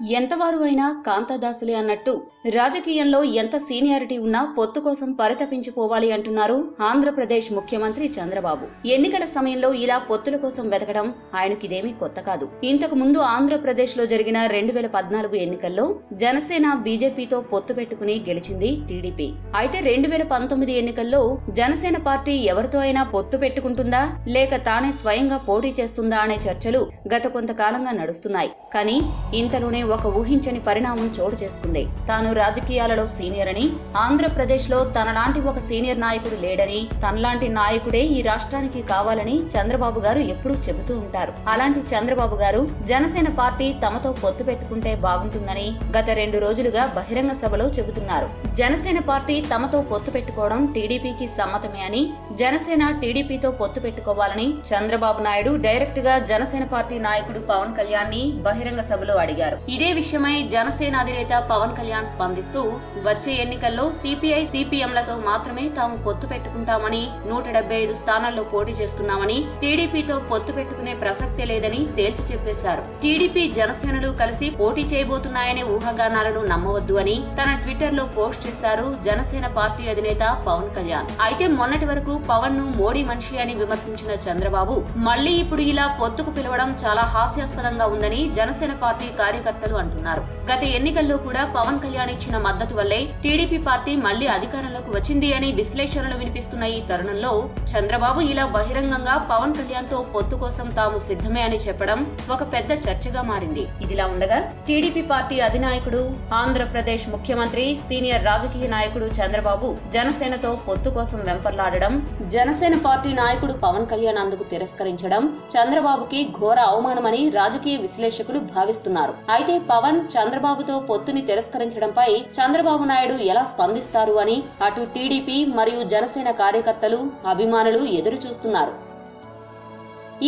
ఎంతవారు అయినా కాంతదాసులే అన్నట్టు రాజకీయంలో ఎంత సీనియారిటీ ఉన్నా పొత్తు కోసం పరితపించిపోవాలి అంటున్నారు ఆంధ్రప్రదేశ్ ముఖ్యమంత్రి చంద్రబాబు. ఎన్నికల సమయంలో ఇలా పొత్తుల కోసం వెతకడం ఆయనకిదేమీ కొత్త కాదు. ఇంతకు ముందు ఆంధ్రప్రదేశ్లో జరిగిన రెండు వేల పద్నాలుగు ఎన్నికల్లో జనసేన బీజేపీతో పొత్తు పెట్టుకుని గెలిచింది టీడీపీ. అయితే రెండు వేల పంతొమ్మిది ఎన్నికల్లో జనసేన పార్టీ ఎవరితో అయినా పొత్తు పెట్టుకుంటుందా? లేక తానే స్వయంగా పోటీ చేస్తుందా అనే చర్చలు గత కొంతకాలంగా నడుస్తున్నాయి. కానీ ఇంతలోనే ఒక ఊహించని పరిణామం చోటు చేసుకుంది. తాను రాజకీయాలలో సీనియర్ అని ఆంధ్రప్రదేశ్లో తనలాంటి ఒక సీనియర్ నాయకుడు లేడని తనలాంటి నాయకుడే ఈ రాష్ట్రానికి కావాలని చంద్రబాబు గారు ఎప్పుడూ చెబుతూ ఉంటారు. అలాంటి చంద్రబాబు గారు జనసేన పార్టీ తమతో పొత్తు పెట్టుకుంటే బాగుంటుందని గత రెండు రోజులుగా బహిరంగ సభలో చెబుతున్నారు. జనసేన పార్టీ తమతో పొత్తు పెట్టుకోవడం టీడీపీకి సమ్మతమే అని జనసేన టీడీపీతో పొత్తు పెట్టుకోవాలని చంద్రబాబు నాయుడు డైరెక్ట్గా జనసేన పార్టీ నాయకుడు పవన్ కళ్యాణ్ని బహిరంగ సభలో అడిగారు. ఇదే విషయమై జనసేన అధినేత పవన్ కళ్యాణ్ స్పందిస్తూ వచ్చే ఎన్నికల్లో సిపిఐ సిపిఎంలతో మాత్రమే తాము పొత్తు పెట్టుకుంటామని నూట డెబ్బై ఐదు స్థానాల్లో పోటీ చేస్తున్నామని టీడీపీతో పొత్తు పెట్టుకునే ప్రసక్తే లేదని తేల్చి చెప్పేశారు. టీడీపీ జనసేనలు కలిసి పోటీ చేయబోతున్నాయనే ఊహాగానాలను నమ్మవద్దు అని తన ట్విట్టర్లో పోస్ట్ చేశారు జనసేన పార్టీ అధినేత పవన్ కళ్యాణ్. అయితే మొన్నటి వరకు పవన్ను మోడీ మనిషి అని విమర్శించిన చంద్రబాబు మళ్ళీ ఇప్పుడు ఇలా పొత్తుకు పిలవడం చాలా హాస్యాస్పదంగా ఉందని జనసేన పార్టీ కార్యకర్త నేతలు అంటున్నారు. గత ఎన్నికల్లో కూడా పవన్ కళ్యాణ్ ఇచ్చిన మద్దతు వల్లే టీడీపీ పార్టీ మళ్ళీ అధికారంలోకి వచ్చింది అని విశ్లేషణలు వినిపిస్తున్న ఈ తరుణంలో చంద్రబాబు ఇలా బహిరంగంగా పవన్ కళ్యాణ్తో పొత్తు కోసం తాము సిద్ధమే అని చెప్పడం ఒక పెద్ద చర్చగా మారింది. ఇదిలా ఉండగా టీడీపీ పార్టీ అధినాయకుడు ఆంధ్రప్రదేశ్ ముఖ్యమంత్రి సీనియర్ రాజకీయ నాయకుడు చంద్రబాబు జనసేనతో పొత్తు కోసం వెంపర్లాడడం జనసేన పార్టీ నాయకుడు పవన్ కళ్యాణ్ అందుకు తిరస్కరించడం చంద్రబాబుకి ఘోర అవమానమని రాజకీయ విశ్లేషకులు భావిస్తున్నారు. అయితే పవన్ చంద్రబాబుతో పొత్తుని తిరస్కరించడంపై చంద్రబాబు నాయుడు ఎలా స్పందిస్తారు అని అటు టీడీపీ మరియు జనసేన కార్యకర్తలు అభిమానులు ఎదురు చూస్తున్నారు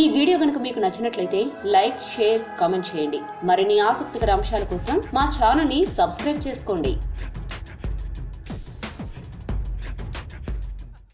ఈ వీడియో కనుక మీకు నచ్చినట్లయితే లైక్ షేర్ కామెంట్ చేయండి. మరిన్ని ఆసక్తికర అంశాల కోసం మా ఛానల్ని సబ్స్క్రైబ్ చేసుకోండి.